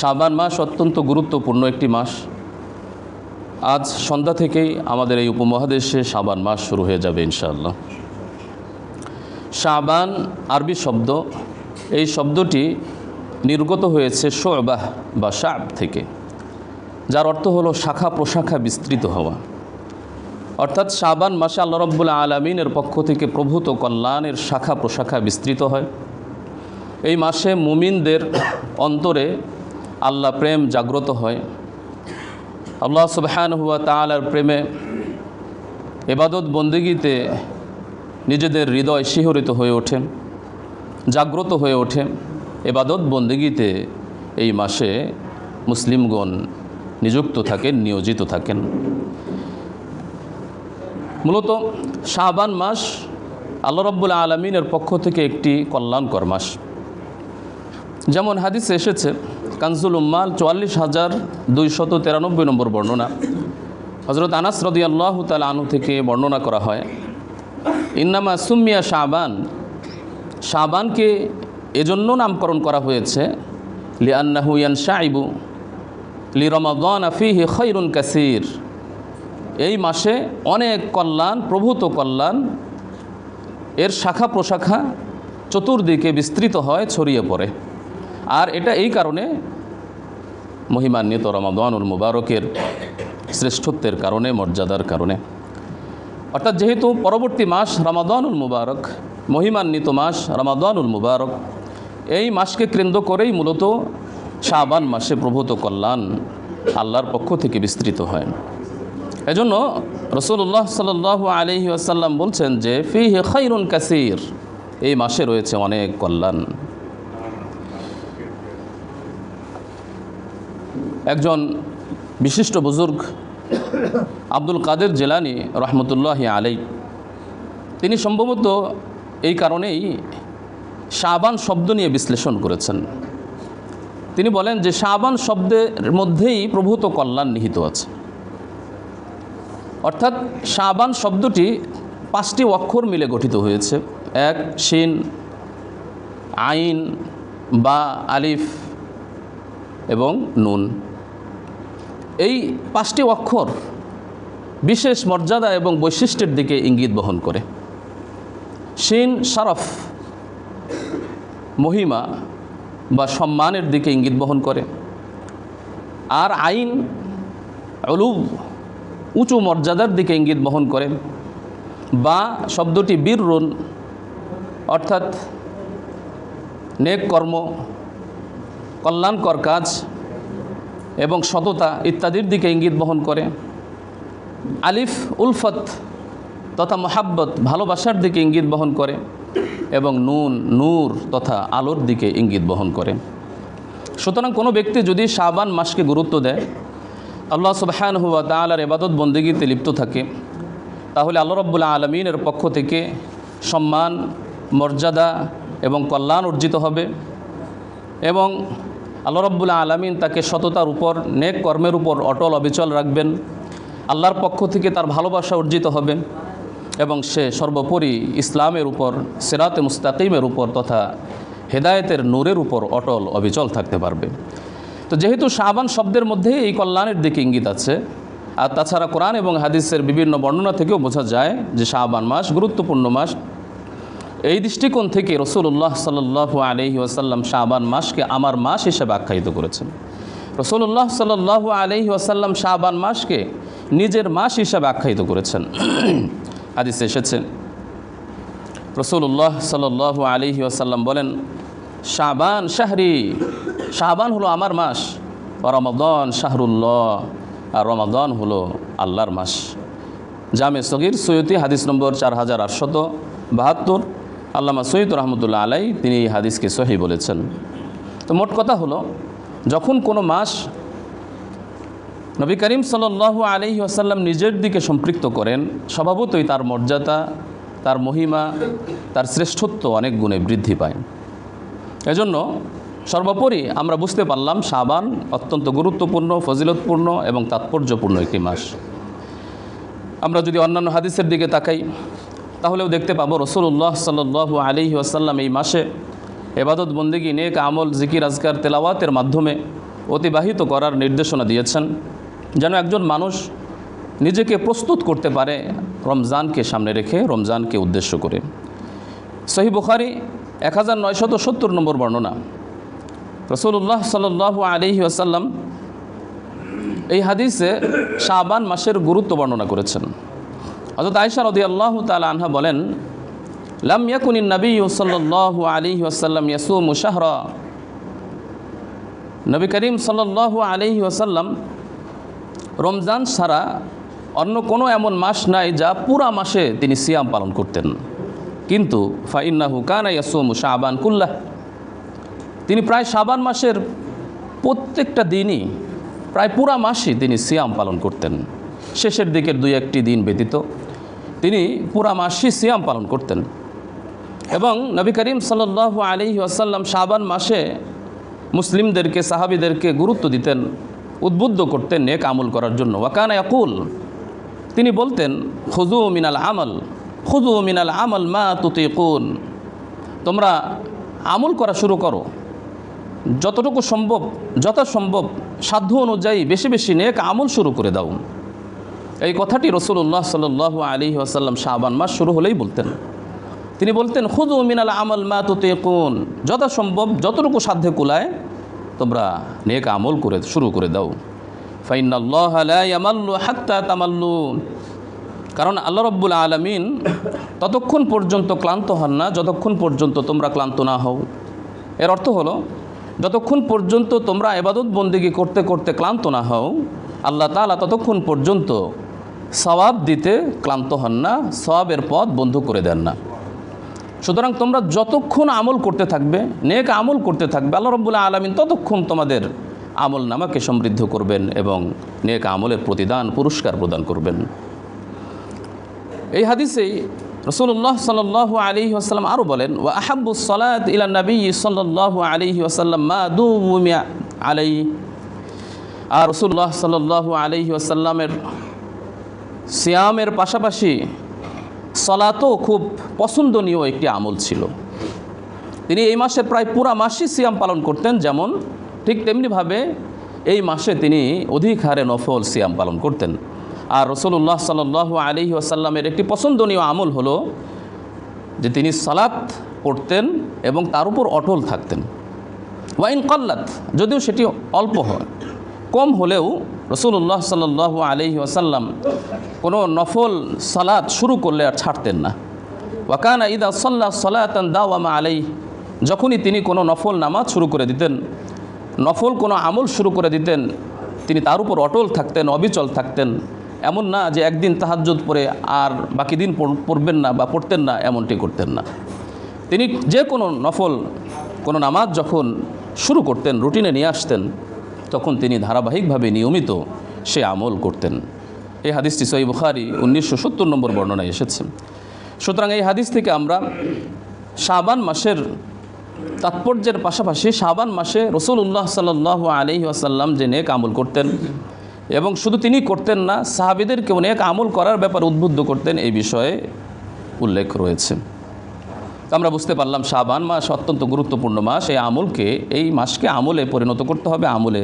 শাবান মাস অত্যন্ত গুরুত্বপূর্ণ একটি মাস। আজ সন্ধ্যা থেকেই আমাদের এই উপমহাদেশে শাবান মাস শুরু হয়ে যাবে ইনশাআল্লাহ। শাবান আরবি শব্দ, এই শব্দটি নির্গত হয়েছে শোবাহ বা শাব থেকে, যার অর্থ হলো শাখা প্রশাখা বিস্তৃত হওয়া। অর্থাৎ শাবান মাসে আল্লাহ রব্বুল আলমিনের পক্ষ থেকে প্রভূত কল্যাণের শাখা প্রশাখা বিস্তৃত হয়। এই মাসে মুমিনদের অন্তরে আল্লাহ প্রেম জাগ্রত হয়। আল্লাহ সুবহান হুয়া তালার প্রেমে এবাদত বন্দিগিতে নিজেদের হৃদয় শিহরিত হয়ে ওঠে, জাগ্রত হয়ে ওঠে। এবাদত বন্দিগিতে এই মাসে মুসলিমগণ নিযুক্ত থাকেন, নিয়োজিত থাকেন। মূলত শাহবান মাস আল্লাহ রব্বুল আলমিনের পক্ষ থেকে একটি কল্যাণকর মাস। যেমন হাদিসে এসেছে কানজুল উম্মাল চুয়াল্লিশ হাজার দুইশত তিরানব্বই নম্বর বর্ণনা। হজরত আনাস রদি আল্লাহ তাল আনু থেকে বর্ণনা করা হয়, ইন্নামা সুমিয়া শাহবান শাহবানকে এজন্য নামকরণ করা হয়েছে লি আন্নাহু ইয়ান শাইবু লি রমাদান আফিহি খৈরুন কাসির। এই মাসে অনেক কল্যাণ, প্রভূত কল্যাণ, এর শাখা প্রশাখা চতুর্দিকে বিস্তৃত হয়, ছড়িয়ে পড়ে। আর এটা এই কারণে মহিমান্বিত রমাদানুল মুবারকের শ্রেষ্ঠত্বের কারণে, মর্যাদার কারণে। অর্থাৎ যেহেতু পরবর্তী মাস রমাদানুল মুবারক, মহিমান্বিত মাস রমাদানুল মুবারক, এই মাসকে কেন্দ্র করেই মূলত শাবান মাসে প্রভূত কল্যাণ আল্লাহর পক্ষ থেকে বিস্তৃত হয়। এজন্য রসুল্লাহ সাল আলহি আসাল্লাম বলছেন যে ফি হে খৈরুন কাসির, এই মাসে রয়েছে অনেক কল্যাণ। একজন বিশিষ্ট বুজুর্গ আব্দুল কাদের জেলানি রহমতুল্লাহ আলাই তিনি সম্ভবত এই কারণেই শাবান শব্দ নিয়ে বিশ্লেষণ করেছেন। তিনি বলেন যে শাবান শব্দের মধ্যেই প্রভূত কল্যাণ নিহিত আছে। অর্থাৎ শাবান শব্দটি পাঁচটি অক্ষর মিলে গঠিত হয়েছে। এক, শিন, আইন, বা, আলিফ এবং নুন। এই পাঁচটি অক্ষর বিশেষ মর্যাদা এবং বৈশিষ্ট্যের দিকে ইঙ্গিত বহন করে। শিন শারফ মহিমা বা সম্মানের দিকে ইঙ্গিত বহন করে। আর আইন অলুব উঁচু মর্যাদার দিকে ইঙ্গিত বহন করে। বা শব্দটি বীররুন অর্থাৎ নেক কর্ম, কল্যাণকর কাজ এবং সততা ইত্যাদির দিকে ইঙ্গিত বহন করে। আলিফ, উলফত তথা মোহাব্বত ভালোবাসার দিকে ইঙ্গিত বহন করে এবং নুন, নূর তথা আলোর দিকে ইঙ্গিত বহন করে। সুতরাং কোনো ব্যক্তি যদি শাবান মাসকে গুরুত্ব দেয়, আল্লাহ সুবহান হুয়া তালার এবাদত বন্দিগিতে লিপ্ত থাকে, তাহলে আল্লাহ রব্বুল্লা আলমিনের পক্ষ থেকে সম্মান, মর্যাদা এবং কল্যাণ অর্জিত হবে এবং আল্লাহ রব্বুল্লা আলমিন তাকে সততার উপর, নেক কর্মের উপর অটল অবিচল রাখবেন। আল্লাহর পক্ষ থেকে তার ভালোবাসা অর্জিত হবে এবং সে সর্বোপরি ইসলামের উপর, সেরাতে মুস্তাকিমের উপর তথা হেদায়েতের নূরের উপর অটল অবিচল থাকতে পারবে। তো যেহেতু শাহবান শব্দের মধ্যে এই কল্যাণের দিকে ইঙ্গিত আছে, আর তাছাড়া কোরআন এবং হাদিসের বিভিন্ন বর্ণনা থেকেও বোঝা যায় যে শাহবান মাস গুরুত্বপূর্ণ মাস। এই দৃষ্টিকোণ থেকে রসুল্লাহ সাল্লাহ আলহি ওয়াসাল্লাম শাহবান মাসকে আমার মাস হিসেবে আখ্যায়িত করেছেন। রসুল্লাহ সাল্লাহ আলহি ওয়াসাল্লাম শাহবান মাসকে নিজের মাস হিসাবে আখ্যায়িত করেছেন। হাদিস এসেছে। রসুল্লাহ সাল্লাহ আলহি ওয়াসাল্লাম বলেন শাহবান শাহরি শাহবান হলো আমার মাস রমাদন শাহরুল্লাহ, আর রমাদন হলো আল্লাহর মাস। জামে সগির সৈয়দি হাদিস নম্বর চার হাজার আটশত বাহাত্তর আল্লামা সৈয়দ রহমতুল্লাহ আলাই তিনি এই হাদিসকে সহি বলেছেন। তো মোট কথা হলো, যখন কোনো মাস নবী করিম সাল্লাহ আলহি আসাল্লাম নিজের দিকে সম্পৃক্ত করেন, স্বভাবতই তার মর্যাদা, তার মহিমা, তার শ্রেষ্ঠত্ব অনেক গুণে বৃদ্ধি পায়। এজন্য সর্বোপরি আমরা বুঝতে পারলাম সাবান অত্যন্ত গুরুত্বপূর্ণ, ফজিলতপূর্ণ এবং তাৎপর্যপূর্ণ একটি মাস। আমরা যদি অন্যান্য হাদিসের দিকে তাকাই তাহলেও দেখতে পাবো রসুল্লাহ সাল্লু আলি আসাল্লাম এই মাসে এবাদত বন্দিগি, নেক আমল, জিকির, আজকার, তেলাওয়াতের মাধ্যমে অতিবাহিত করার নির্দেশনা দিয়েছেন। যেন একজন মানুষ নিজেকে প্রস্তুত করতে পারে, রমজানকে সামনে রেখে, রমজানকে উদ্দেশ্য করে। সহি বুখারি এক হাজার নয়শত সত্তর নম্বর বর্ণনা। রসুল্লাহ সাল আলহি আসাল্লাম এই হাদিসে শাবান মাসের গুরুত্ব বর্ণনা করেছেন। হজরত আয়সা রদি আল্লাহ তালা আনহা বলেন, লাম ইয়াকুনিন নবী সাল্লাহ আলী ওয়াসাল্লাম ইয়াসু মুশাহরা নবী করিম সাল্লাহ আলহি ওয়াসাল্লাম রমজান ছাড়া অন্য কোনো এমন মাস নাই যা পুরা মাসে তিনি সিয়াম পালন করতেন। কিন্তু ফাইন্নাহু কানা ইয়াসুমু শাবান কুল্লাহ। তিনি প্রায় শাবান মাসের প্রত্যেকটা দিনই, প্রায় পুরা মাসই তিনি সিয়াম পালন করতেন। শেষের দিকের দুই একটি দিন ব্যতীত তিনি পুরা মাসই সিয়াম পালন করতেন। এবং নবী করিম সাল্লাহ আলী আসাল্লাম শাবান মাসে মুসলিমদেরকে, সাহাবিদেরকে গুরুত্ব দিতেন, উদ্বুদ্ধ করতেন নেক আমল করার জন্য। ওয়াকানা ইয়াকুল, তিনি বলতেন খুজু মিনাল আমল খুজু মিনাল আমল মা তুতিকুন। তোমরা আমল করা শুরু করো। যতটুকু সম্ভব, যথাসম্ভব সাধ্য অনুযায়ী বেশি বেশি নেক আমল শুরু করে দাও। এই কথাটি রসুল্লাহ সাল আলী আসাল্লাম শাহবান মাস শুরু হলেই বলতেন। তিনি বলতেন খুদু মিনাল আমল মা তুতে কোন যথাসম্ভব যতটুকু সাধ্যে কুলায়, তোমরা নেক আমল করে, শুরু করে দাও। ফাইনাল্লাহ আমাল্লু তামাল্লু কারণ আল্লাহ রব্বুল আলমিন ততক্ষণ পর্যন্ত ক্লান্ত হন না, যতক্ষণ পর্যন্ত তোমরা ক্লান্ত না হও। এর অর্থ হলো, যতক্ষণ পর্যন্ত তোমরা এবাদত বন্দিগি করতে করতে ক্লান্ত না হও, আল্লাহ তালা ততক্ষণ পর্যন্ত সওয়াব দিতে ক্লান্ত হন না, সওয়াবের পথ বন্ধ করে দেন না। সুতরাং তোমরা যতক্ষণ আমল করতে থাকবে, নেক আমল করতে থাকবে, আল্লাহ রব্বুল্লাহ আলমিন ততক্ষণ তোমাদের আমল নামাকে সমৃদ্ধ করবেন এবং নেক আমলের প্রতিদান, পুরস্কার প্রদান করবেন। এই হাদিসেই রসুল্লাহ সাল আলী আসাল্লাম আরও বলেন ও আহাবু সলাত ইলা নবী সাল্লাহ আলী আসাল্লাম মা দু আলাই আর রসুল্লাহ সাল আলী আসাল্লামের সিয়ামের পাশাপাশি সলাতও খুব পছন্দনীয় একটি আমল ছিল। তিনি এই মাসের প্রায় পুরা মাসই সিয়াম পালন করতেন, যেমন ঠিক তেমনিভাবে এই মাসে তিনি অধিক হারে নফল সিয়াম পালন করতেন। আর রসুল্লাহ সাল আলী আসাল্লামের একটি পছন্দনীয় আমল হলো যে তিনি সালাত পড়তেন এবং তার উপর অটল থাকতেন। ওয়াইন কল্লাত, যদিও সেটি অল্প হয়। কম হলেও রসুল্লাহ সাল আলহি আসাল্লাম কোনো নফল সালাত শুরু করলে আর ছাড়তেন না। ওয়াকানা ইদা সাল্লাহ সালাতান দাওয়ামা আলাই যখনই তিনি কোনো নফল নামাজ শুরু করে দিতেন, নফল কোনো আমল শুরু করে দিতেন, তিনি তার উপর অটল থাকতেন, অবিচল থাকতেন। এমন না যে একদিন তাহাজ্জুদ পরে আর বাকি দিন পড়বেন না বা পড়তেন না, এমনটি করতেন না। তিনি যে কোনো নফল, কোনো নামাজ যখন শুরু করতেন, রুটিনে নিয়ে আসতেন তখন তিনি ধারাবাহিকভাবে নিয়মিত সে আমল করতেন। এই হাদিসটি সই বুখারি উনিশশো সত্তর নম্বর বর্ণনায় এসেছে। সুতরাং এই হাদিস থেকে আমরা শাবান মাসের তাৎপর্যের পাশাপাশি শাবান মাসে রসুল্লাহ সাল্লাহ আলহি আসাল্লাম যে নেক আমল করতেন এবং শুধু তিনি করতেন না সাহাবিদেরকে অনেক আমল করার ব্যাপার উদ্বুদ্ধ করতেন, এই বিষয়ে উল্লেখ রয়েছে। আমরা বুঝতে পারলাম, শাবান মাস অত্যন্ত গুরুত্বপূর্ণ মাস। এই আমলকে, এই মাসকে আমলে পরিণত করতে হবে, আমলে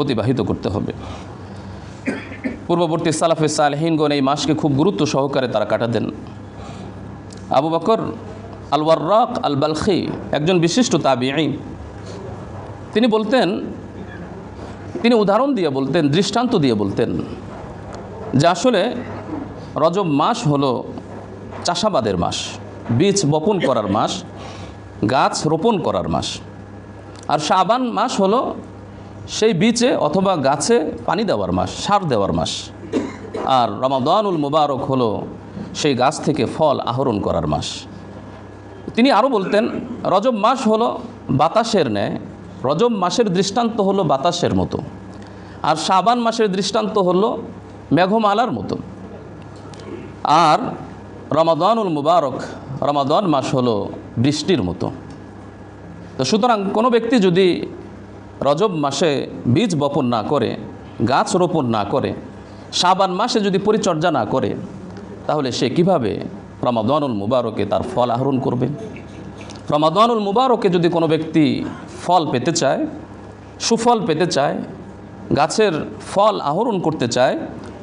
অতিবাহিত করতে হবে। পূর্ববর্তী সালাফে সালহিনগণ এই মাসকে খুব গুরুত্ব সহকারে তারা কাটাতেন। Abu Bakr al Warraq al Balkhi একজন বিশিষ্ট তাবিআই তিনি বলতেন, তিনি উদাহরণ দিয়ে বলতেন, দৃষ্টান্ত দিয়ে বলতেন যে আসলে রজব মাস হলো চাষাবাদের মাস। বীজ বপন করার মাস, গাছ রোপণ করার মাস। আর শাবান মাস হলো সেই বীজে অথবা গাছে পানি দেওয়ার মাস, সার দেওয়ার মাস। আর রমাদানুল মুবারক হলো সেই গাছ থেকে ফল আহরণ করার মাস। তিনি আরও বলতেন, রজব মাস হলো বাতাসের ন্যায়। রজব মাসের দৃষ্টান্ত হলো বাতাসের মতো। আর শাবান মাসের দৃষ্টান্ত হলো মেঘমালার মতো। আর রমাদানুল মুবারক রমাদান মাস হলো বৃষ্টির মতো। তো সুতরাং কোনো ব্যক্তি যদি রজব মাসে বীজ বপন না করে, গাছ রোপণ না করে, সাবান মাসে যদি পরিচর্যা না করে, তাহলে সে কীভাবে রমাদানুল মুবারকে তার ফল আহরণ করবে? রমাদানুল মুবারকে যদি কোনো ব্যক্তি ফল পেতে চায়, সুফল পেতে চায়, গাছের ফল আহরণ করতে চায়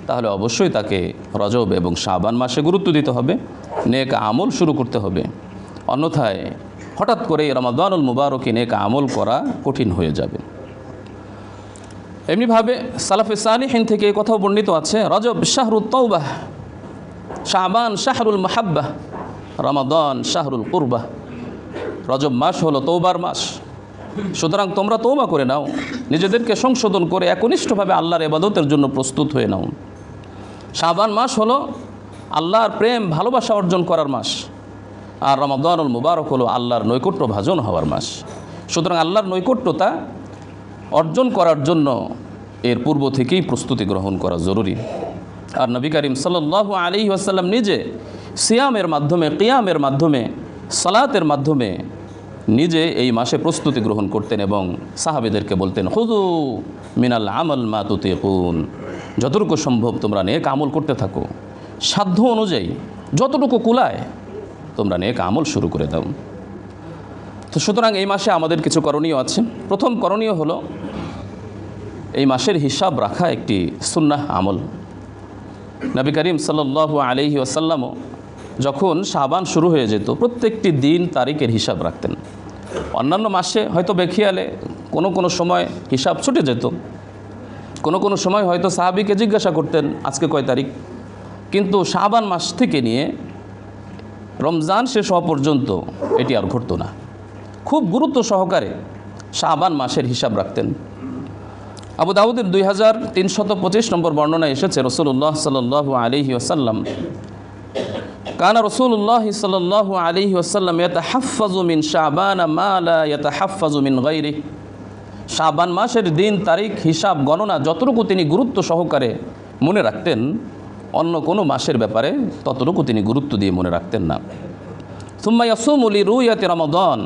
তাহলে অবশ্যই তাকে রজব এবং শাবান মাসে গুরুত্ব দিতে হবে, নেক আমল শুরু করতে হবে। অন্যথায় হঠাৎ করে রমাদানুল মুবারকে নেক আমল করা কঠিন হয়ে যাবে। এমনিভাবে সালাফে সালিহিন থেকে কথাও বর্ণিত আছে, রজব শাহরুল তৌবাহ শাহবান শাহরুল মাহাব্বাহ রমাদান শাহরুল কুরবাহ রজব মাস হলো তৌবার মাস। সুতরাং তোমরা তৌবা করে নাও, নিজেদেরকে সংশোধন করে একনিষ্ঠভাবে আল্লাহর এবাদতের জন্য প্রস্তুত হয়ে নাও। শাবান মাস হলো আল্লাহর প্রেম, ভালোবাসা অর্জন করার মাস। আর রমাদানুল মুবারক হলো আল্লাহর নৈকট্য ভাজন হওয়ার মাস। সুতরাং আল্লাহর নৈকট্যতা অর্জন করার জন্য এর পূর্ব থেকেই প্রস্তুতি গ্রহণ করা জরুরি। আর নবী করিম সাল্লাহ আলী আসাল্লাম নিজে সিয়ামের মাধ্যমে, কিয়ামের মাধ্যমে, সালাতের মাধ্যমে নিজে এই মাসে প্রস্তুতি গ্রহণ করতেন এবং সাহাবেদেরকে বলতেন হুজু মিনাল আমল মা তুতিকুন। যতটুকু সম্ভব তোমরা নেক আমল করতে থাকো। সাধ্য অনুযায়ী যতটুকু কুলায় তোমরা নেক আমল শুরু করে দাও। তো সুতরাং এই মাসে আমাদের কিছু করণীয় আছে। প্রথম করণীয় হলো এই মাসের হিসাব রাখা একটি সুন্নাহ আমল। নবী করিম সাল্লু আলহি আসাল্লামও যখন সাবান শুরু হয়ে যেত, প্রত্যেকটি দিন তারিখের হিসাব রাখতেন। অন্যান্য মাসে হয়তো বেখিয়ালে কোনো কোনো সময় হিসাব ছুটে যেত। কোনো কোনো সময় হয়তো সাহাবিকে জিজ্ঞাসা করতেন, আজকে কয় তারিখ? কিন্তু শাবান মাস থেকে নিয়ে রমজান শেষ হওয়া পর্যন্ত এটি আর ঘটতো না। খুব গুরুত্ব সহকারে শাবান মাসের হিসাব রাখতেন। আবু দাউদের দুই হাজার তিনশত পঁচিশ নম্বর বর্ণনা এসেছে রসুল্লাহ সাল আলিহি আসাল্লাম কানা রসুল্লাহ সাল আলিহি আসাল্লাম এত হাফাজু মিন শাবান মালা এত হাফাজু মিন গৈরি শাবান মাসের দিন তারিখ, হিসাব, গণনা যতটুকু তিনি গুরুত্ব সহকারে মনে রাখতেন, অন্য কোনো মাসের ব্যাপারে ততটুকু তিনি গুরুত্ব দিয়ে মনে রাখতেন না। সুম্মা ইয়াসুমুলি রুয়াতে রমদন।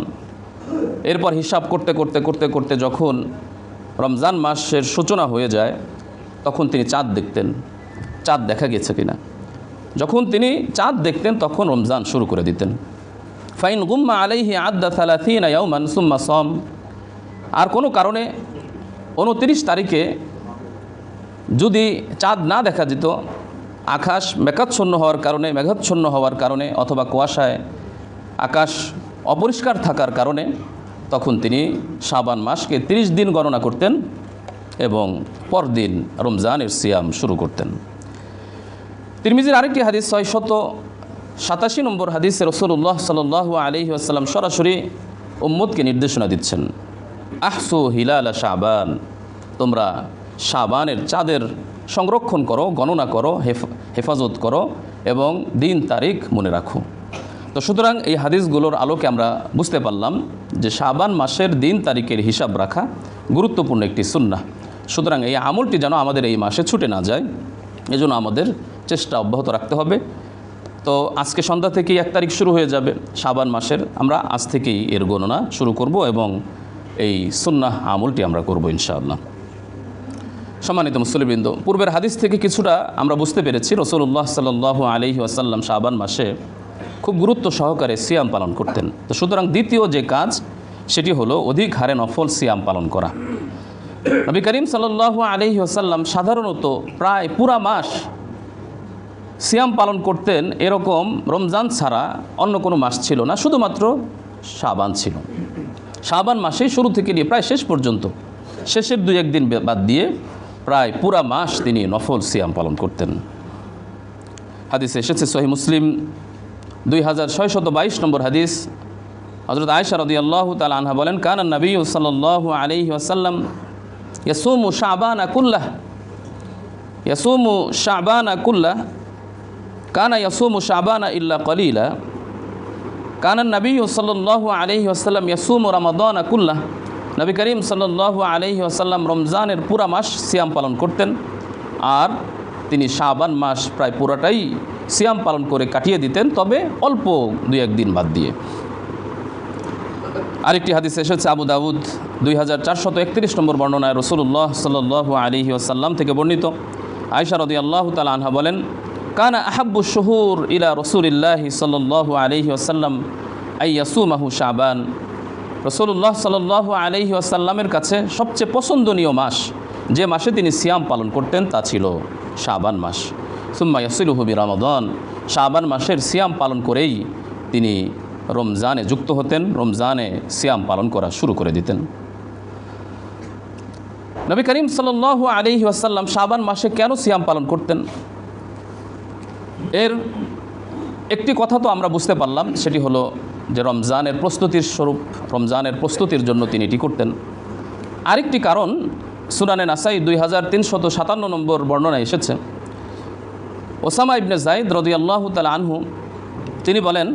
এরপর হিসাব করতে করতে করতে করতে যখন রমজান মাসের সূচনা হয়ে যায়, তখন তিনি চাঁদ দেখতেন। চাঁদ দেখা গেছে কিনা? যখন তিনি চাঁদ দেখতেন, তখন রমজান শুরু করে দিতেন। ফাইন গুম্মা আলাইহি আদা সালাথিন ইয়াউমান সুম্মা সম। আর কোনো কারণে উনত্রিশ তারিখে যদি চাঁদ না দেখা যেত, আকাশ মেঘাচ্ছন্ন হওয়ার কারণে, মেঘাচ্ছন্ন হওয়ার কারণে অথবা কুয়াশায় আকাশ অপরিষ্কার থাকার কারণে, তখন তিনি সাবান মাসকে ৩০ দিন গণনা করতেন এবং পরদিন রমজানের সিয়াম শুরু করতেন। তিরমিজির আরেকটি হাদিস ছয় শত সাতাশি নম্বর হাদিসে রসুল্লাহ সাল আলহি আসাল্লাম সরাসরি উম্মদকে নির্দেশনা দিচ্ছেন। আহসু হিলাল শাবান, তোমরা শাবানের চাঁদের সংরক্ষণ করো, গণনা করো, হেফ, হেফাজত করো এবং দিন তারিখ মনে রাখো। তো সুতরাং এই হাদিসগুলোর আলোকে আমরা বুঝতে পারলাম যে শাবান মাসের দিন তারিখের হিসাব রাখা গুরুত্বপূর্ণ একটি সুন্না সুতরাং এই আমলটি যেন আমাদের এই মাসে ছুটে না যায়, এজন্য আমাদের চেষ্টা অব্যাহত রাখতে হবে। তো আজকে সন্ধ্যা থেকেই এক তারিখ শুরু হয়ে যাবে সাবান মাসের। আমরা আজ থেকেই এর গণনা শুরু করব এবং এই সুন্নাহ আমলটি আমরা করব ইনশাআল্লাহ। সম্মানিত মুসলিবৃন্দ পূর্বের হাদিস থেকে কিছুটা আমরা বুঝতে পেরেছি রসুল্লাহ সাল আলহি আসাল্লাম শাবান মাসে খুব গুরুত্ব সহকারে সিয়াম পালন করতেন। তো সুতরাং দ্বিতীয় যে কাজ, সেটি হলো অধিক হারে নফল সিয়াম পালন করা। নবী করিম সাল্লাহ আলহি আসাল্লাম সাধারণত প্রায় পুরা মাস সিয়াম পালন করতেন এরকম রমজান ছাড়া অন্য কোনো মাস ছিল না, শুধুমাত্র শাবান ছিল। শাবান মাসেই শুরু থেকে নিয়ে প্রায় শেষ পর্যন্ত, শেষের দুই একদিন বাদ দিয়ে প্রায় পুরা মাস তিনি নফল সিয়াম পালন করতেন। হাদিসে এসেছে সহি মুসলিম দুই হাজার ছয় ছয়শত বাইশ নম্বর হাদিস। হজরত আয়সা রদি আল্লাহ তাল আনহা বলেন, কান নবী সাল্লাহ আলহি আসাল্লাম ইয়াসুমু শাবান আকুল্লাহ ইয়াসুমু শাবান আকুল্লাহ কানা ইয়াসুমু শাবানা ইল্লা কলিলা। কানান নবী সাল্লাহ আলহি আসাল্লাম ইয়াসুমু রমাদান আকুল্লাহ নবী করিম সাল্লাহ আলহি আসাল্লাম রমজানের পুরা মাস সিয়াম পালন করতেন। আর তিনি শাবান মাস প্রায় পুরাটাই সিয়াম পালন করে কাটিয়ে দিতেন, তবে অল্প দুই একদিন বাদ দিয়ে। আরেকটি হাদিস এসেছে, আবু দাউদ, দুই হাজার চারশত একত্রিশ নম্বর বর্ণনায় রসুল্লাহ সাল আলহি আসাল্লাম থেকে বর্ণিত। আয়সা রদি আল্লাহ তালা আনহা বলেন কানা আহাব্বু শহুর ইলা রসুলিল্লাহি সাল আলহি আসাল্লাম আইয়াসুমাহু শাবান রসুল্লাহ সাল আলহি আসাল্লামের কাছে সবচেয়ে পছন্দনীয় মাস যে মাসে তিনি সিয়াম পালন করতেন তা ছিল শাবান মাস। সুম্মা ইয়াসিলুহবি রমাদন শাবান মাসের সিয়াম পালন করেই তিনি রমজানে যুক্ত হতেন, রমজানে সিয়াম পালন করা শুরু করে দিতেন। নবী করিম সাল আলহি আসাল্লাম শাবান মাসে কেন সিয়াম পালন করতেন? এর একটি কথা তো আমরা বুঝতে পারলাম, সেটি হলো যে রমজানের প্রস্তুতির স্বরূপ, রমজানের প্রস্তুতির জন্য তিনি এটি করতেন। আরেকটি কারণ, সুনানে নাসাই দুই হাজার তিনশত সাতান্ন নম্বর বর্ণনা এসেছে। ওসামা ইবনে জাইদ রদি আল্লাহ তাল আনহু, তিনি বলেন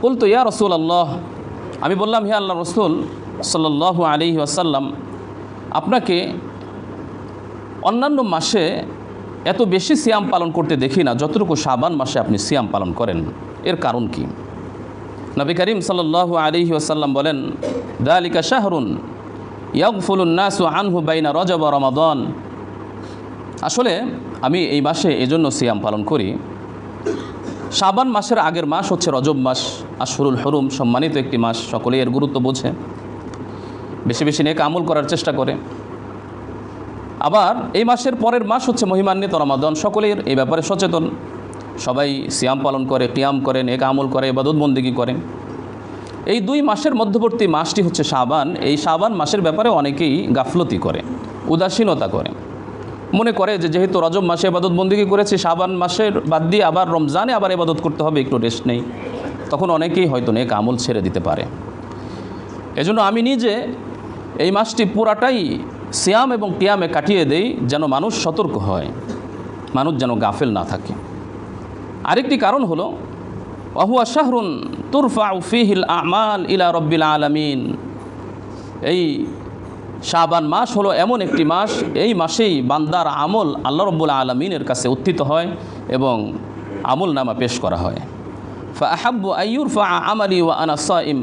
কুল তো ইয়া রসুল আল্লাহ আমি বললাম, হে আল্লাহ রসুল সাল্লাহ আলি আসাল্লাম আপনাকে অন্যান্য মাসে এত বেশি সিয়াম পালন করতে দেখি না, যতটুকু সাবান মাসে আপনি সিয়াম পালন করেন, এর কারণ কি? নবী করিম সাল্লাহ আলিহি আসাল্লাম বলেন, দালিকা শাহরুন ইয়াকফুলুন্নাসু আনহু বাইনা রজব রমাদন। আসলে আমি এই মাসে এজন্য সিয়াম পালন করি। শাবান মাসের আগের মাস হচ্ছে রজব মাস আশরুল হরুম সম্মানিত একটি মাস, সকলেই এর গুরুত্ব বোঝে। বেশি বেশি নেক আমল করার চেষ্টা করে। আবার এই মাসের পরের মাস হচ্ছে মহিমান্বিত রমাদন। সকলের এই ব্যাপারে সচেতন। সবাই সিয়াম পালন করে কিয়াম করে, নেক আমল করে এবাদত বন্দিগি করে। এই দুই মাসের মধ্যবর্তী মাসটি হচ্ছে শাবান। এই শাবান মাসের ব্যাপারে অনেকেই গাফলতি করে, উদাসীনতা করে। মনে করে যে যেহেতু রজব মাসে এবাদত বন্দিগি করেছে, শাবান মাসের বাদ দিয়ে আবার রমজানে আবার এবাদত করতে হবে, একটু রেস্ট নেই। তখন অনেকেই হয়তো নেক আমল ছেড়ে দিতে পারে। এজন্য আমি নিজে এই মাসটি পুরাটাই সিয়াম এবং কিয়ামে কাটিয়ে দেই যেন মানুষ সতর্ক হয়, মানুষ যেন গাফেল না থাকে। আরেকটি কারণ হলো অহুয়া শাহরুন তুরফা ফিহিল আমাল ইলা রব্বিল আলামিন। এই শাবান মাস হলো এমন একটি মাস, এই মাসেই বান্দার আমল আল্লাহ রব্বুল আলমিনের কাছে উত্থিত হয় এবং আমল নামা পেশ করা হয়। ফা আহাব্বু আইয়ুর ফা আমালি ওয়া আনা সাইম।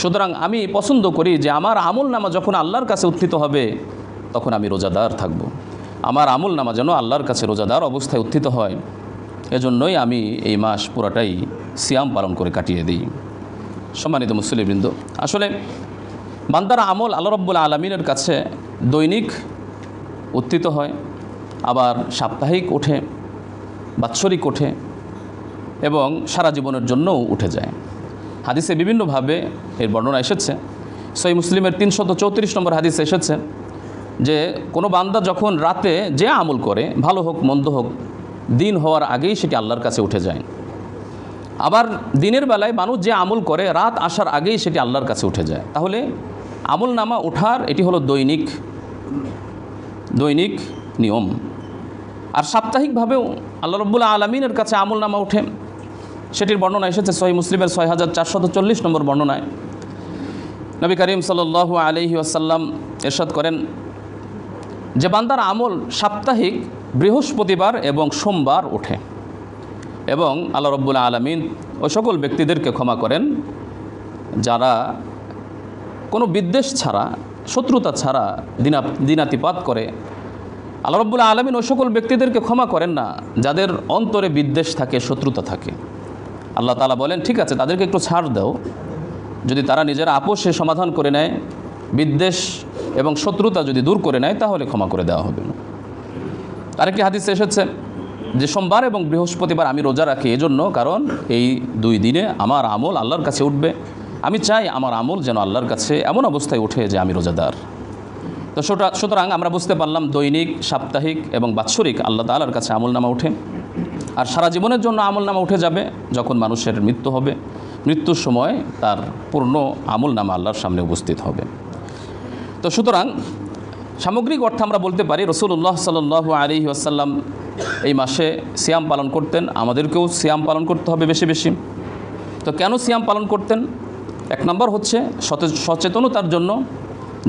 সুতরাং আমি পছন্দ করি যে আমার আমল নামা যখন আল্লাহর কাছে উত্থিত হবে, তখন আমি রোজাদার থাকব। আমার আমল নামা যেন আল্লাহর কাছে রোজাদার অবস্থায় উত্থিত হয়, এজন্যই আমি এই মাস পুরাটাই সিয়াম পালন করে কাটিয়ে দিই সম্মানিত মুসলিমবৃন্দ, আসলে বান্দার আমল আল্লাহ রব্বুল আলমিনের কাছে দৈনিক উত্থিত হয়, আবার সাপ্তাহিক ওঠে, বাৎসরিক ওঠে এবং সারা জীবনের জন্যও উঠে যায় হাদিসে বিভিন্নভাবে এর বর্ণনা এসেছে। সই মুসলিমের তিনশত চৌত্রিশ নম্বর হাদিসে এসেছে যে, কোনো বান্দা যখন রাতে যে আমল করে, ভালো হোক, মন্দ হোক, দিন হওয়ার আগেই সেটি আল্লাহর কাছে উঠে যায়। আবার দিনের বেলায় মানুষ যে আমল করে, রাত আসার আগেই সেটি আল্লাহর কাছে উঠে যায়। তাহলে আমল নামা ওঠার এটি হলো দৈনিক দৈনিক নিয়ম। আর সাপ্তাহিকভাবেও আল্লাহ রব্বুল্লা আলমিনের কাছে আমল নামা ওঠে। সেটির বর্ণনা এসেছে সহি মুসলিমের ছয় হাজার চারশত চল্লিশ নম্বর বর্ণনায়। নবী করিম সাল আলহি আসাল্লাম এরশাদ করেন, যে বান্দার আমল সাপ্তাহিক বৃহস্পতিবার এবং সোমবার ওঠে এবং আল্লাহ রব্বুল আলমিন ওই সকল ব্যক্তিদেরকে ক্ষমা করেন, যারা কোনো বিদ্বেষ ছাড়া, শত্রুতা ছাড়া দিনা, দিনাতিপাত করে। আল্লাহ রব্বুল আলমিন ওই সকল ব্যক্তিদেরকে ক্ষমা করেন না, যাদের অন্তরে বিদ্বেষ থাকে, শত্রুতা থাকে। আল্লাহ তালা বলেন, ঠিক আছে, তাদেরকে একটু ছাড় দাও। যদি তারা নিজের আপোষে সমাধান করে নেয়, বিদ্বেষ এবং শত্রুতা যদি দূর করে নেয়, তাহলে ক্ষমা করে দেওয়া হবে। আরেকটি হাদিস এসেছে যে, সোমবার এবং বৃহস্পতিবার আমি রোজা রাখি, এজন্য কারণ এই দুই দিনে আমার আমল আল্লাহর কাছে উঠবে। আমি চাই আমার আমল যেন আল্লাহর কাছে এমন অবস্থায় উঠে যে আমি রোজাদার। তো সুতরাং আমরা বুঝতে পারলাম দৈনিক, সাপ্তাহিক এবং বাৎসরিক আল্লাহ তালার কাছে আমল নামা উঠে আর সারা জীবনের জন্য আমল নামা উঠে যাবে যখন মানুষের মৃত্যু হবে। মৃত্যুর সময় তার পূর্ণ আমল নামা আল্লাহর সামনে উপস্থিত হবে। তো সুতরাং সামগ্রিক অর্থে আমরা বলতে পারি রসুল্লাহ সাল আলী আসাল্লাম এই মাসে সিয়াম পালন করতেন। আমাদেরকেও সিয়াম পালন করতে হবে বেশি বেশি। তো কেন সিয়াম পালন করতেন? এক নম্বর হচ্ছে সচেতনতার জন্য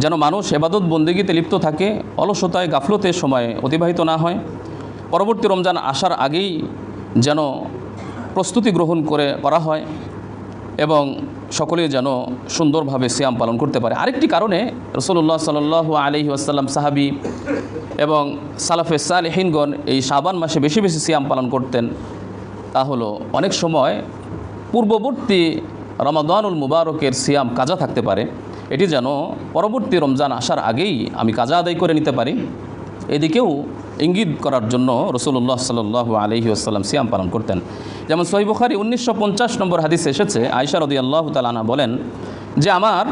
যেন মানুষ এবাদত বন্দিগিতে লিপ্ত থাকে, অলসতায় গাফলতে সময় অতিবাহিত না হয়। পরবর্তী রমজান আসার আগেই যেন প্রস্তুতি গ্রহণ করে করা হয় এবং সকলে যেন সুন্দরভাবে সিয়াম পালন করতে পারে। আরেকটি কারণে রসুল্লাহ সাল আলহি আসাল্লাম সাহাবি এবং সালাফে সালহিনগণ এই শাবান মাসে বেশি বেশি সিয়াম পালন করতেন। তা হলো অনেক সময় পূর্ববর্তী রমাদানুল মুবারকের সিয়াম কাজা থাকতে পারে। এটি যেন পরবর্তী রমজান আসার আগেই আমি কাজা আদায় করে নিতে পারি। এদিকেও ইঙ্গিত করার জন্য রসুল্লাহ সাল্লাহ আলহি আসাল্লাম সিয়াম পালন করতেন। যেমন সহি বুখারি উনিশশো পঞ্চাশ নম্বর হাদিস এসেছে আয়সা রদি আল্লাহ তালানা বলেন যে, আমার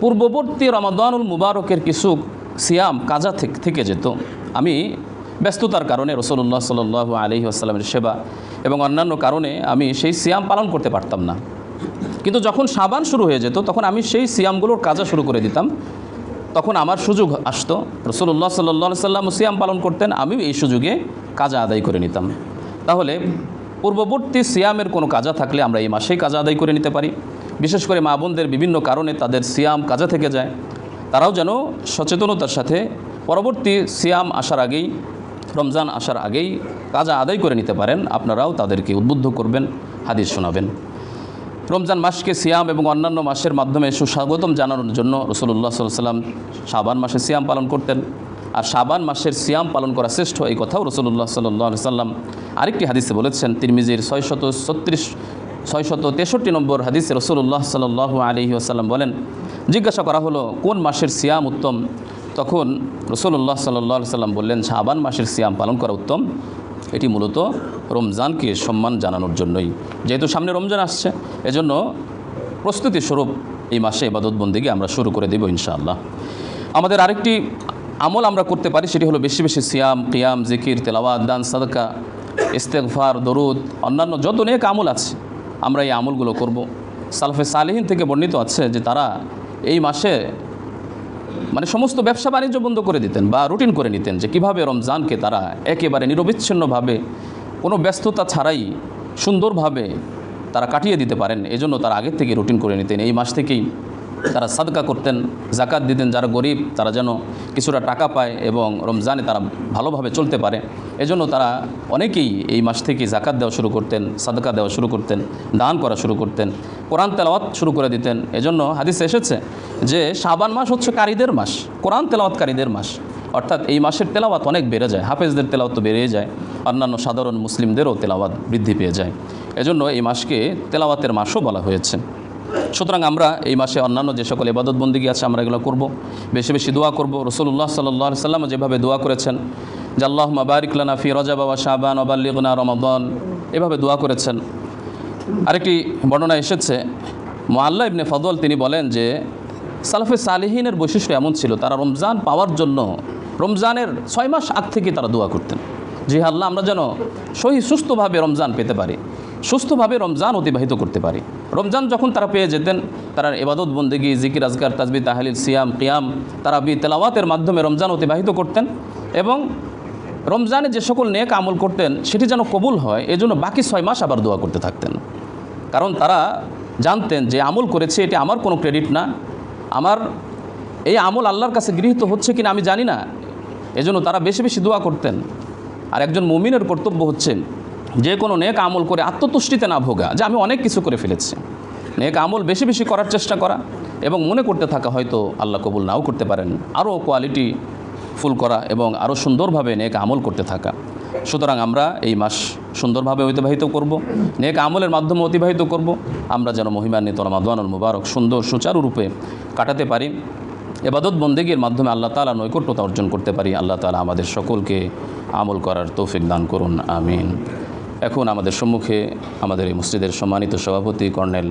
পূর্ববর্তী রমাদানুল মুবারকের কিছু সিয়াম কাজা থেকে যেত। আমি ব্যস্ততার কারণে রসুল্লাহ সাল আলহি আসসালামের সেবা এবং অন্যান্য কারণে আমি সেই সিয়াম পালন করতে পারতাম না। কিন্তু যখন সাবান শুরু হয়ে যেত, তখন আমি সেই সিয়ামগুলোর কাজা শুরু করে দিতাম। তখন আমার সুযোগ আসতো। রসুল্লাহ সাল্লাহ সাল্লাম সিয়াম পালন করতেন আমি এই সুযোগে কাজা আদায় করে নিতাম। তাহলে পূর্ববর্তী সিয়ামের কোনো কাজা থাকলে আমরা এই মাসেই কাজা আদায় করে নিতে পারি। বিশেষ করে মা বোনদের বিভিন্ন কারণে তাদের সিয়াম কাজা থেকে যায়। তারাও যেন সচেতনতার সাথে পরবর্তী সিয়াম আসার আগেই, রমজান আসার আগেই কাজা আদায় করে নিতে পারেন। আপনারাও তাদেরকে উদ্বুদ্ধ করবেন, হাদিস শোনাবেন। রমজান মাসকে সিয়াম এবং অন্যান্য মাসের মাধ্যমে সুস্বাগতম জানানোর জন্য রসুল্লাহ সাল্লাম সাবান মাসে সিয়াম পালন করতেন। আর সাবান মাসের সিয়াম পালন করা শ্রেষ্ঠ এই কথাও রসুল্লাহ সাল্লাহ সাল্লাম আরেকটি হাদিসে বলেছেন, তিরমিজির ছয়শত ছত্রিশ, ছয়শত তেষট্টি নম্বর হাদিসে রসুল্লাহ সাল্লাহ আলহি আসাল্লাম বলেন, জিজ্ঞাসা করা হলো, কোন মাসের সিয়াম উত্তম? তখন রসুল্লাহ সাল্লাহ সাল্লাম বললেন, শাবান মাসের সিয়াম পালন করা উত্তম। এটি মূলত রমজানকে সম্মান জানানোর জন্যই। যেহেতু সামনে রমজান আসছে, এজন্য প্রস্তুতি স্বরূপ এই মাসে ইবাদত বন্দিকে আমরা শুরু করে দেব ইনশাআল্লাহ। আমাদের আরেকটি আমল আমরা করতে পারি, সেটি হলো বেশি বেশি সিয়াম, কিয়াম, জিকির, তেলাওয়াত, দান, সাদকা ইস্তেকফার দরুদ, অন্যান্য যত অনেক আমল আছে, আমরা এই আমলগুলো করব। সালফে সালেহীন থেকে বর্ণিত আছে যে তারা এই মাসে মানে সমস্ত ব্যবসা বাণিজ্য বন্ধ করে দিতেন বা রুটিন করে নিতেন যে কীভাবে রমজানকে তারা একেবারে নিরবিচ্ছিন্নভাবে কোনো ব্যস্ততা ছাড়াই সুন্দরভাবে তারা কাটিয়ে দিতে পারেন। এজন্য তারা আগের থেকে রুটিন করে নিতেন। এই মাস থেকেই তারা সাদকা করতেন, জাকাত দিতেন যারা গরিব, তারা যেন কিছুটা টাকা পায় এবং রমজানে তারা ভালোভাবে চলতে পারে। এজন্য তারা অনেকেই এই মাস থেকে জাকাত দেওয়া শুরু করতেন, সাদকা দেওয়া শুরু করতেন, দান করা শুরু করতেন, কোরআন তেলাওয়াত শুরু করে দিতেন। এজন্য হাদিস এসেছে যে শাবান মাস হচ্ছে কারীদের মাস, কোরআন তেলাওয়াতকারীদের মাস। অর্থাৎ এই মাসের তেলাওয়াত অনেক বেড়ে যায়, হাফেজদের তেলাওয়াত তো বেড়ে যায়, অন্যান্য সাধারণ মুসলিমদেরও তেলাওয়াত বৃদ্ধি পেয়ে যায়। এজন্য এই মাসকে তেলাওয়াতের মাসও বলা হয়েছে। সুতরাং আমরা এই মাসে অন্যান্য যে সকল ইবাদত বন্দিগি আছে, আমরা এগুলো করব। বেশি বেশি দোয়া করব। রসুল্লাহ সাল্লাহ সাল্লাম যেভাবে দোয়া করেছেন, যে আল্লাহ মাবারিকলানা ফি রজা বাবা শাহবান অবাল্লিগনা রমাদন, এভাবে দোয়া করেছেন। আরেকটি বর্ণনা এসেছে মোয়াল্লা ইবনে ফদল তিনি বলেন যে, সালাফে সালেহিনের বৈশিষ্ট্য এমন ছিল, তারা রমজান পাওয়ার জন্য, রমজানের ছয় মাস আগ থেকে তারা দোয়া করতেন। জি আল্লাহ আমরা যেন সহি সুস্থভাবে রমজান পেতে পারি। সুস্থভাবে রমজান অতিবাহিত করতে পারি। রমজান যখন তারা পেয়ে যেতেন, তারা এবাদত বন্দেগি, জিকির আজগার তাজবি তাহালিল, সিয়াম, কিয়াম তারা বি তেলাওয়াতের মাধ্যমে রমজান অতিবাহিত করতেন এবং রমজানে যে সকল নেক আমল করতেন, সেটি যেন কবুল হয়, এজন্য বাকি ছয় মাস আবার দোয়া করতে থাকতেন। কারণ তারা জানতেন যে আমল করেছে, এটি আমার কোনো ক্রেডিট না। আমার এই আমল আল্লাহর কাছে গৃহীত হচ্ছে কিনা আমি জানি না। এজন্য তারা বেশি বেশি দোয়া করতেন। আর একজন মুমিনের কর্তব্য হচ্ছে যে কোনো নেক আমল করে আত্মতুষ্টিতে না ভোগা, যে আমি অনেক কিছু করে ফেলেছি। নেক আমল বেশি বেশি করার চেষ্টা করা এবং মনে করতে থাকা হয়তো আল্লাহ কবুল নাও করতে পারেন। আরও কোয়ালিটি ফুল করা এবং আরও সুন্দরভাবে নেক আমল করতে থাকা। সুতরাং আমরা এই মাস সুন্দরভাবে অতিবাহিত করব, নেক আমলের মাধ্যমে অতিবাহিত করব। আমরা যেন মহিমান্বিত রমাদানুল মুবারক সুন্দর সুচারুরূপে কাটাতে পারি। এবাদত বন্দেগীর মাধ্যমে আল্লাহ তালা নৈকট্যতা অর্জন করতে পারি। আল্লাহ তালা আমাদের সকলকে আমল করার তৌফিক দান করুন। আমিন। এখন আমাদের সম্মুখে আমাদের এই মসজিদের সম্মানিত সভাপতি কর্নেল